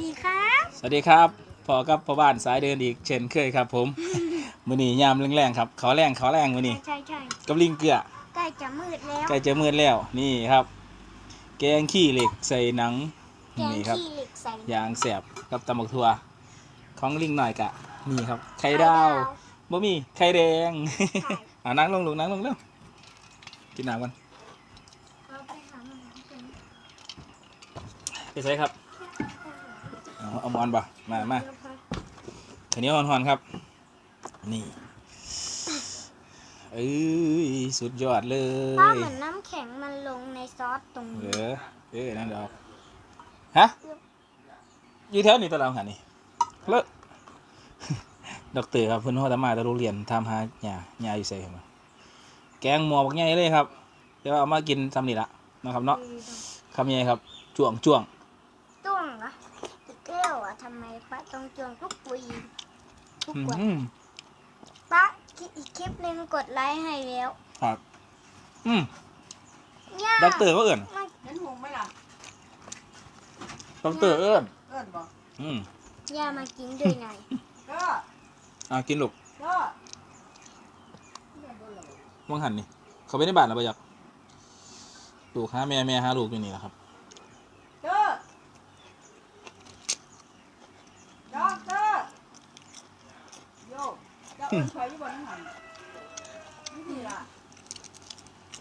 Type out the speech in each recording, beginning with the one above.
ดีครับสวัสดีครับพอกับพ่อบ้านสายเดินอีกเช่นเคยครับ ผมมื้อนี้ยามแรงๆครับเขาแรงเขาแรงมื้อนี้ใช่ใช่กับลิงเกลือใกล้จะมืดแล้วใกล้จะมืดแล้วนี่ครับ แกงขี้เหล็กใส่หนังแกงนี่ครับขี้เหล็กใส่ยางแสบกับตำบักทั่วของลิงหน่อยกะ นี่ครับ ไข่ดาวบ่มีไข่แดงอ่านั่งลงลูกนั่งลงเร็วกินน้ำกันเราไปหาหมอกันไปใส่ครับ เอาเอามอนบ่มามาทีนี้หอนๆครับ นี่เอ้ยสุดยอดเลป้ายเหมือนน้ำแข็งมันลงในซอสตรงเหนี้ลือเอ้ยนั่นดอกฮะอยู่แถวนี้ตะลางหันนี่เลอะ ดอกเตอร์ครับเพิ่นฮอดมาแตะโรงเรียนทำหาหญ้าหญ้าอยู่ใส่ครับแกงหมอบักใหญ่เลยครับเดี๋ยวเอามากินซ้ำนี่ละนะครับเนาะคำใหญ่ครับจ้วงจ้วง ต้วงเหรอแก้วอะ ทำไมป้าต้องจวงทุกปีทุกอืวันมป้าอีกคลิปหนึงกดไลค์ให้แล้วครับอืมย่าดอกเตอร์ก็เอิ่นมาเห็นหงไหมล่ะดอกเตอร์เอิ่นเอิ้นบอกอืมย่ามากินด้วยหน่อยก็อ่ากินลูกก็มองหันนี่ เขาไปในบ้านแล้วปะยักลูกหาแม่แม่หาลูกอยู่นี่แหละครับ ก็ด็อกเตอร์โย เจะเอิ้นใครอยู่บนหันนี่นี่ล่ะ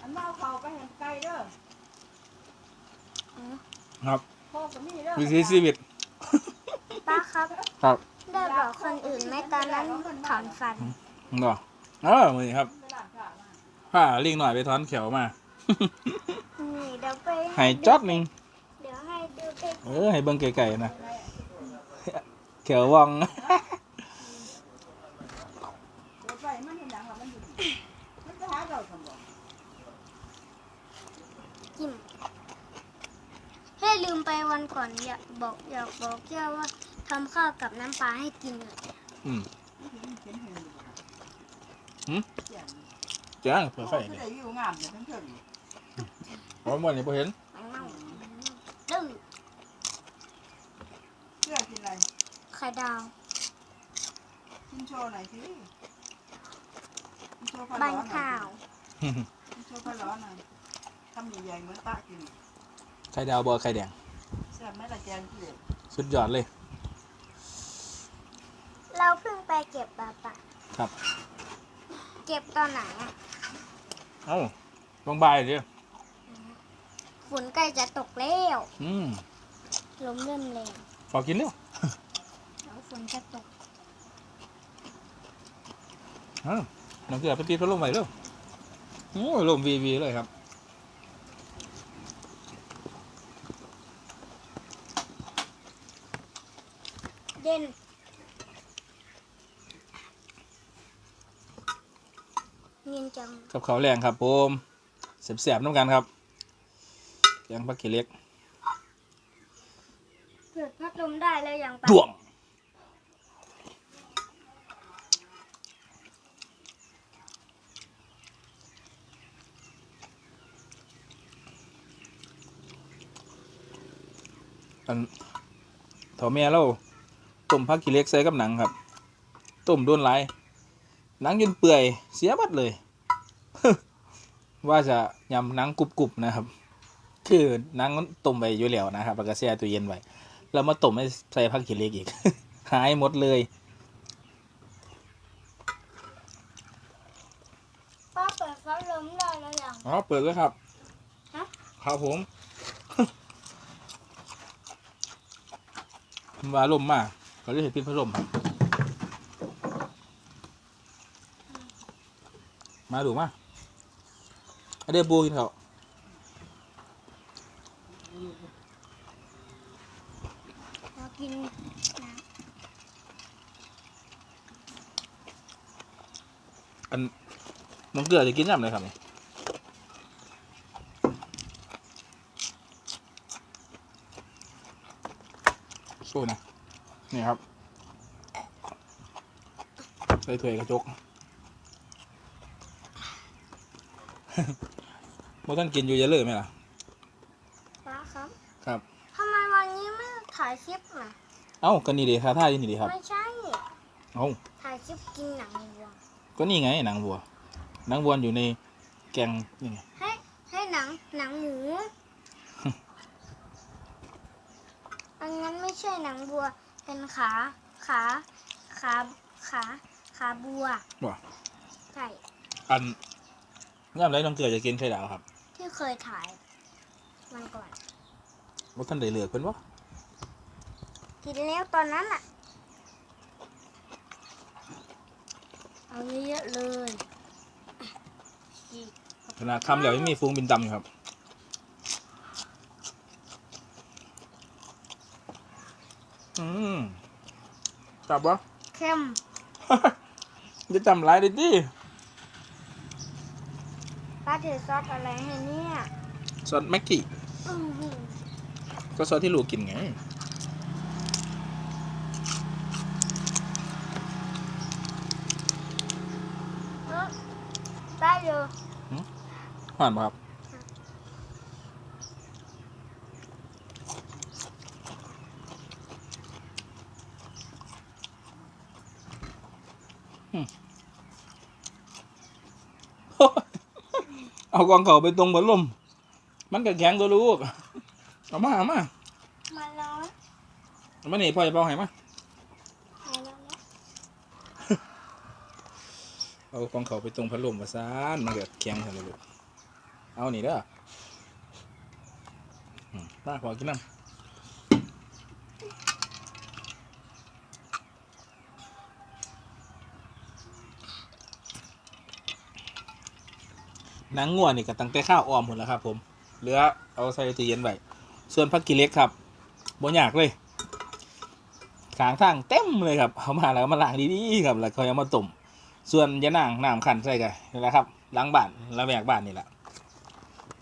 อันมาเอาเขาไปเห็นไกลเด้อครับพ่อกับนี่เด้อวิถีชีวิตป้าครับครับได้บอกคนอื่นไหมตอนนั้นถอนฟันเนาะเออมือนี้ครับไปร้านค้ามาผ้าลิงหน่อยไปถอนเขียวมานี่เดี๋ยวไปให้จอดหนึ่งเดี๋ยวให้ดูใกล้เออให้เบิ่งไกลๆนะเขียววัง เดี๋ยวไปมันเห็นหนังว่ามันอยู่นี่มันจะหาเราทำบ่ จิ้มเฮ้ยลืม ไปวันก่อนอยากบอกอยากบอกย่าว่าทำข้าวกับน้ำปลาให้กินหน่อยอืมมันเห็นเห็นเห็นอยู่บ่หืมเสียงจ้างเผื่อไฟโอ้นี่ได้วิวงามเดี๋ยวเพิ่นเพราะมันนี่พอเห็นดื้อเชื่อกินอะไรไข่ดาวกินโชว์หน่อยสิกินโชว์ปลาใบร้อนหน่อยข้าวกินโชว์ปลาร้อนหน่อยทำใหญ่ๆเหมือนตากินไข่ดาวบอไข่แดง แซ่บไหมล่ะแกงขี้เหล็กสุดยอดเลย เราเพิ่งไปเก็บปลาปะครับ เก็บตอนไหนอะเอ้าบางบายเดียวฝนใกล้จะตกแล้วอืมลมเริ่มแรงขอกินเร็วแล้วฝนจะตกเอ้าน้ำเกลือไปตีพัดลมไปเร็วโอ้ยลมวีวีเลยครับ นเงียนจังกับเขาวแรงครับผมเสียบๆน้ำกันครับยังปักขี้เล็กเปิดพัดลมได้แล้วยังปะดวงอันเถาแม่เรา ต้มผักขี้เหล็กใส่กับหนังครับ ต้มโดนหลายหนังจนเปื่อยเสียบัดเลย ว่าจะยำหนังกรุบๆนะครับ คือหนังมันต้มไปอยู่แล้วนะครับแล้วก็แช่ตู้เย็นไว้แล้วมาต้มให้ใส่ผักขี้เหล็กอีกหายหมดเลยป้าเปิดพัดลมได้แล้วยังอ๋อเปิดเลยครับฮะครับผม ว่าลมมาก เขาจะเห็นปิดพัดลมครับ มาดูมาอันเดียบูกินเขาวเรากินน้อันน้องเกลือจะกินยำเลยครับนี่สู้นะ นี่ครับใส่ถ้วยกระจกบ่ท่านกินอยู่เยอะเลยไหมล่ะำป้าครับครับทำไมวันนี้ไม่ถ่ายคลิปน่ะเอ้าก็นี่ดีท่าท่านี่ดีครับไม่ใช่เอ้าถ่ายคลิปกินหนังวัวก็นี่ไงหนังวัวหนังวัวอยู่ในแกงนี่ไงให้ให้หนังหนังหมูอันนั้นไม่ใช่หนังวัว เป็นขาขาขาขาขาบัวว่ะใช่อันย่ำไรน้องเกลือจะกินไข่ดาวครับ ที่เคยถ่ายมันก่อนว่าท่านได้เลือกเป็นวะกินแล้วตอนนั้นอะ เอาเยอะๆเลยฉีกขนาดคำเดียวยังมีฟูงบินตำอยู่ครับ อืมจับวะเข้มจะจำไรได้ดิป้าถือซอสอะไรให้เนี่ย ซอสแม็กกี้อื้อหือก็ซอสที่ลูกกินไงเออได้เลยผ่านปะครับ อืม เอา กองเขาไปตรงบนลม มันก็แข็งตัวลูกเอามาเอามามาร้อนเอามาหนีพ่อจะเป่าให้มามาร้อนนะเอากองเขาไปตรงพัดลมมาซานมันก็แข็งทันเลยลูกเอานี่เด้ออืมมาขอกินน้ำ หนังงัวนี่ก็ตั้งแต่ข้าวออมหมดแล้วครับ ผม เหลือเอาใส่ตู้เย็นไว้ส่วนผักกีเล็กครับบ่ยากเลยขางทางเต็มเลยครับเอามาแล้วมาล้างดีๆครับแล้วก็เอามาต้มส่วนยะนางน้ำขันใส่กันนี่แหละครับล้างบ้านละแวกบ้านนี่แหละ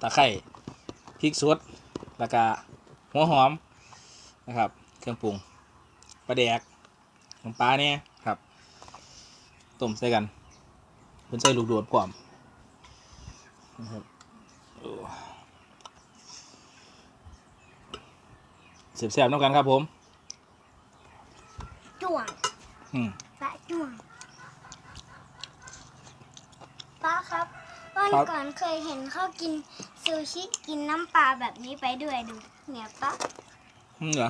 ตะไคร้พริกสดแล้วก็หัวหอมนะครับ เครื่องปรุงปลาแดกน้ำปลาเนี่ยครับต้มใส่กันเป็นใส่ลูกโดดพร้อม นะครับโอ้เสียบๆน้ำกันครับผมจ่วงอืมปลาจ่วงป้าครับวันครับก่อนเคยเห็นเขากินซูชิกินน้ำปลาแบบนี้ไปด้วยดู เนี่ยป้าอืมเหรอ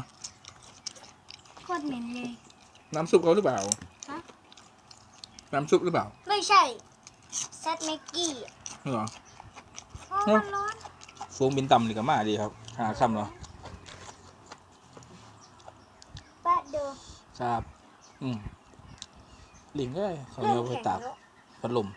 โคตรเหม็นเลย น้ำซุปเขาหรือเปล่าฮะน้ำซุปหรือเปล่า ไม่ใช่เซตเมกกี้เหรอ เพราะมันร้อนฟูงบินต่ำดีกับมาดีครับ หาคำเนาะป้าดูครับ อืมลิงก็เขาเรียกว่าตากแล้วพัดลม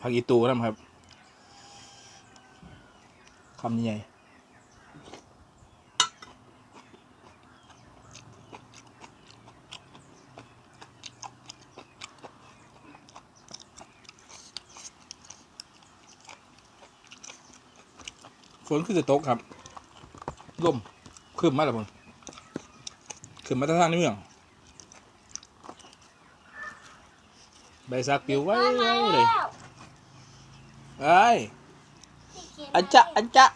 ผักอีตูนะครับคำใหญ่ฝนคือจะตกครับลมขึ้นมาแล้วผมขึ้นมาทางนี้เมือง ใบซักปิวไว้เลย แล้วไอ้ยพี่เขียนอันจะอันจะ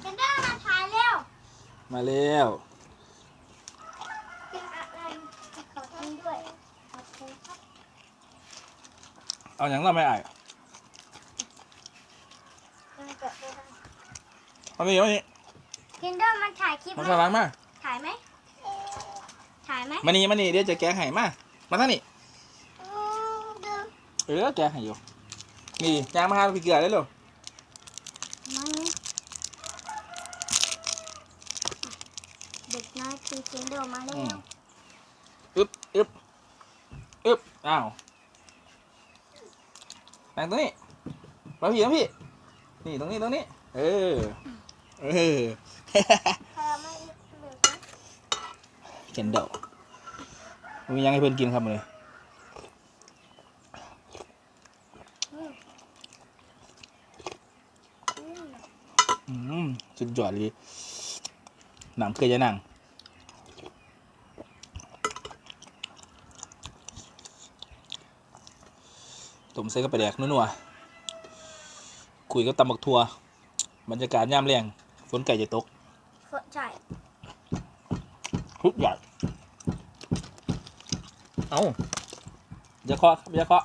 เคนด้ามาถ่ายเร็วมาแล้วกินอะไรขอกินด้วยขอบคุณครับเอาอย่างเราไม่ไอ้ายมันเกิดอะไรเอานี่เอานี่เคนด้ามาถ่ายคลิปมาไหมข้างหลังมาถ่ายไหมถ่ายไหมมานี่มานี่เดี๋ยวจะแกะให้มามาทางนี้อืมดูเออแกะให้อยู่ นี่ยางมาหาพี่เกลือได้เลยมันเด็กน้อยคือเคนโดมาแล้ว อึ๊บอึ๊บอึ๊บอ้าวนั่งตรงนี้มาพี่มาพี่ นี่ตรงนี้ตรงนี้ เออ เออเหลือนะเห็นเดมียังให้เพื่อนกินครับเลย อืม อืม สุดยอดเลยหนังเคยจะหนังต้มใส่กับปลาแดกนัวๆคุยกับตำบักทัวบรรยากาศย่ามแรงฝนไก่จะตกใช่ทุกอย่างเอาอย่าเคาะครับอย่าเคาะ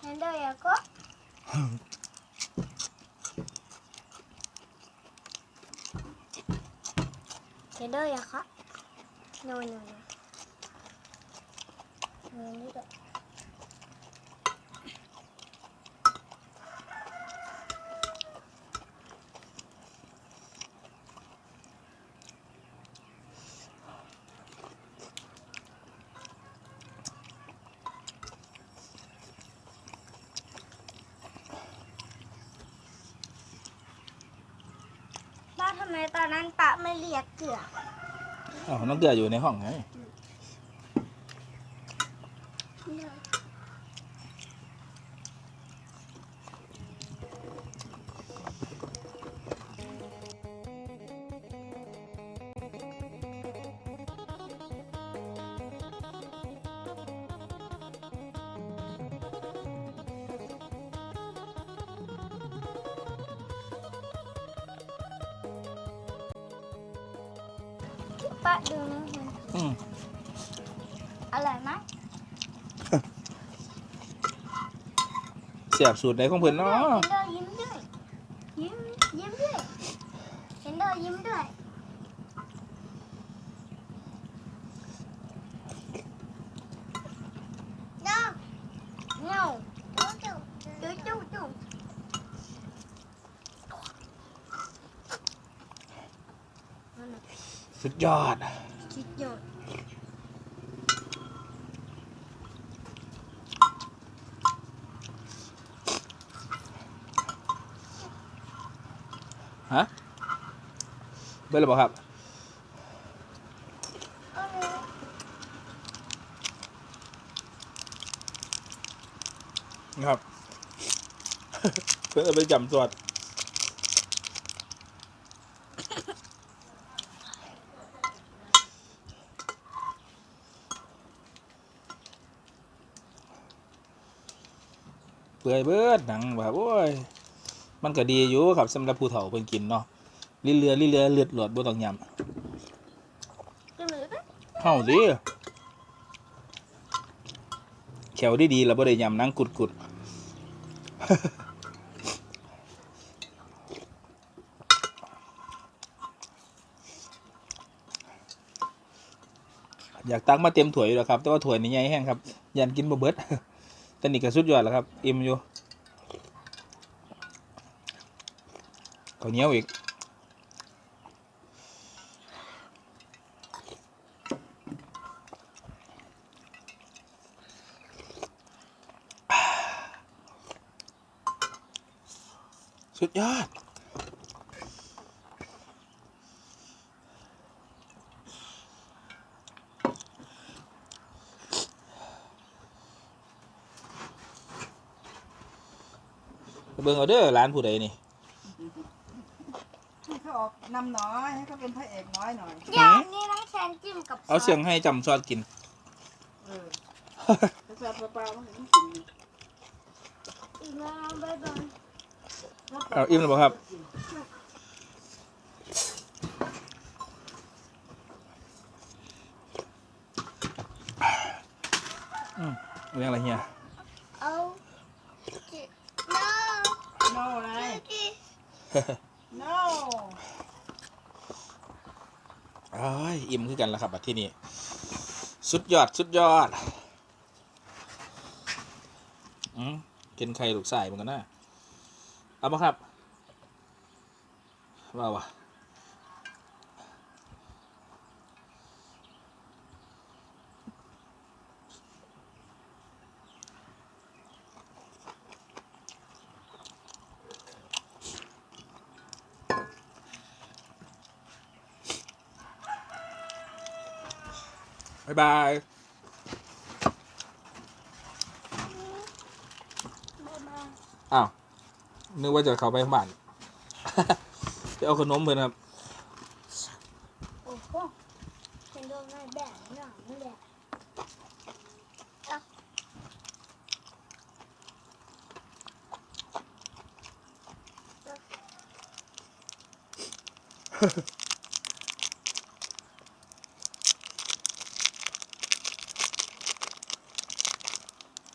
เฮนเดอร์ยาก็เฮนเดอร์ยาคะ โนโนโนโนนี่ด้วย ป้าทำไม ตอนนั้นปะไม่เรียกเกลืออ๋อน้องเกลืออยู่ในห้องไง ป้าดูนะมันอืมอร่อยไหมเสียบสูตรไหนของเพื่อนเนาะเฮนเดอร์ยิ้มด้วย ยิ้ม ยิ้มด้วยเฮนเดอร์ยิ้มด้วย น้องเงาจุ๊จุ๊จุ๊จุ๊ สุดยอดคิดอยู่ฮะเบิร์ดหรือเปล่าครับครับ เพื่อเอาไปจำสวด เปื่อยเบิดหนังแบบโอ้ยมันก็ดีอยู่ครับสำหรับผู้เฒ่าเพิ่นกินเนาะลิเรือลิเรือเลือดหลอดบ่ต้องยกินหรือไม่ำเฮาสิแขวดีๆแล้วบ่ได้ยำหนังกุดๆอยากตักมาเต็มถ้วยอยู่แล้วครับ แต่ว่าถ้วยนี่ใหญ่แห้งครับ ยันกินบ่เบิด แต่นี่ก็สุดยอดแล้วครับอิ่มอยู่ข้าวเหนียวอีกสุดยอด เบิ่งเอาเด้อร้านผู้ใดนี่ให้เขาออกนำน้อยให้เขาเป็นพระเอกน้อยหน่อย อย่างนี้น้องแชนจิ้มกับเอาเสียงให้จำซอสกิน เออถ้าซอสเปล่าๆมันไม่กินอีกแล้วบ๊ายบายเอาอิ่มแล้วบ่ครับ อืมเรื่องอะไรเฮีย เอาจิน้อง โน่ไง จิ no อ้ยอิ่มคือกันแล้วครับบัดที่นี่ สุดยอด สุดยอดอืมกินไข่ลูกสายเหมือนกันนะเอามาครับว่าวะ บ๊ายบายบ๊ายบายอ้าวนึกว่าจะเข้าไปข้างบ้าน จะเอาขนมเพื่อนครับ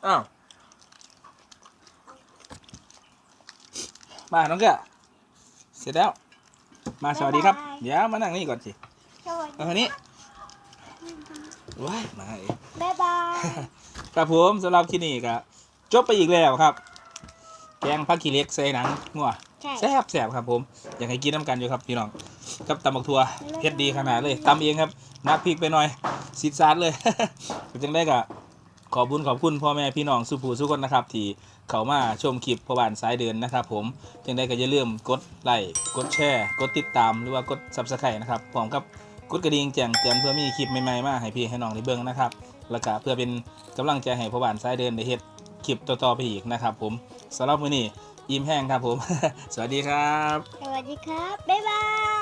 อ้าวมาน้องเกลือเสร็จแล้ว มาสวัสดีครับเดี๋ยวมานั่งนี่ก่อนสิสวัสเอาดีคนนี้ว้ายมาเอง บ๊ายบาย ครับผมสำหรับที่นี่ก็จบไปอีกแล้วครับ แกงผักขี้เหล็กใส่หนังงัวใช่ แซ่บแซ่บครับผม อยากให้กินน้ำกันอยู่ครับพี่น้องกับตำบักทัวเผ็ดดีขนาดเลยตำเองครับนักพริกไปหน่อยสิดซาดเลยจังได้ก็ ขอบุญขอบคุณพ่อแม่พี่น้องสุภูสุคนนะครับ ที่เขามาชมคลิปพบานสายเดินนะครับ ผมจังได้ก็อย่าลืมกดไลค์กดแชร์ กดติดตามหรือว่ากดซับสไครต์นะครับพร้อมกับกดกระดิ่งแจ้งเตือนเพื่อมีคลิปใหม่ๆมาให้พี่ให้น้องได้เบิ่งนะครับ แล้วก็เพื่อเป็นกำลังใจให้พบานสายเดินได้เฮ็ดคลิปต่อๆไปอีกนะครับ ผมสำหรับมื้อนี้อิ่มแห้งครับผม สวัสดีครับ สวัสดีครับ บ๊ายบาย